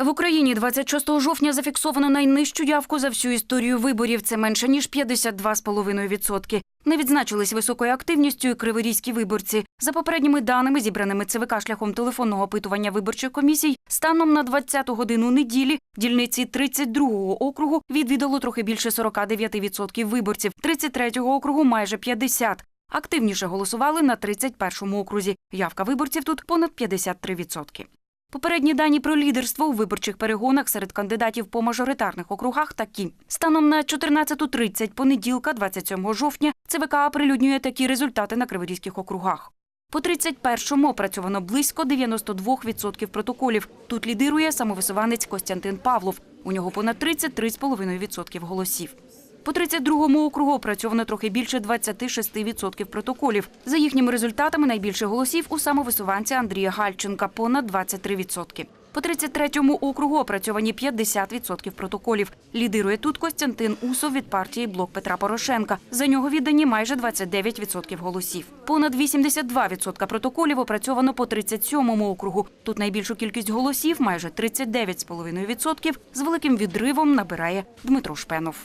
В Україні 26 жовтня зафіксовано найнижчу явку за всю історію виборів. Це менше ніж 52,5%. Не відзначились високою активністю і криворізькі виборці. За попередніми даними, зібраними ЦВК шляхом телефонного опитування виборчих комісій, станом на 20-ту годину неділі дільниці 32-го округу відвідало трохи більше 49% виборців, 33-го округу майже 50%. Активніше голосували на 31-му окрузі. Явка виборців тут понад 53%. Попередні дані про лідерство у виборчих перегонах серед кандидатів по мажоритарних округах такі. Станом на 14.30 понеділка, 27 жовтня, ЦВК оприлюднює такі результати на криворізьких округах. По 31-му опрацьовано близько 92% протоколів. Тут лідирує самовисуванець Костянтин Павлов. У нього понад 33,5% голосів. По 32-му округу опрацьовано трохи більше 26% протоколів. За їхніми результатами найбільше голосів у самовисуванця Андрія Гальченка – понад 23%. По 33-му округу опрацьовані 50% протоколів. Лідирує тут Костянтин Усов від партії «Блок Петра Порошенка». За нього віддані майже 29% голосів. Понад 82% протоколів опрацьовано по 37-му округу. Тут найбільшу кількість голосів, майже 39,5%, з великим відривом набирає Дмитро Шпенов.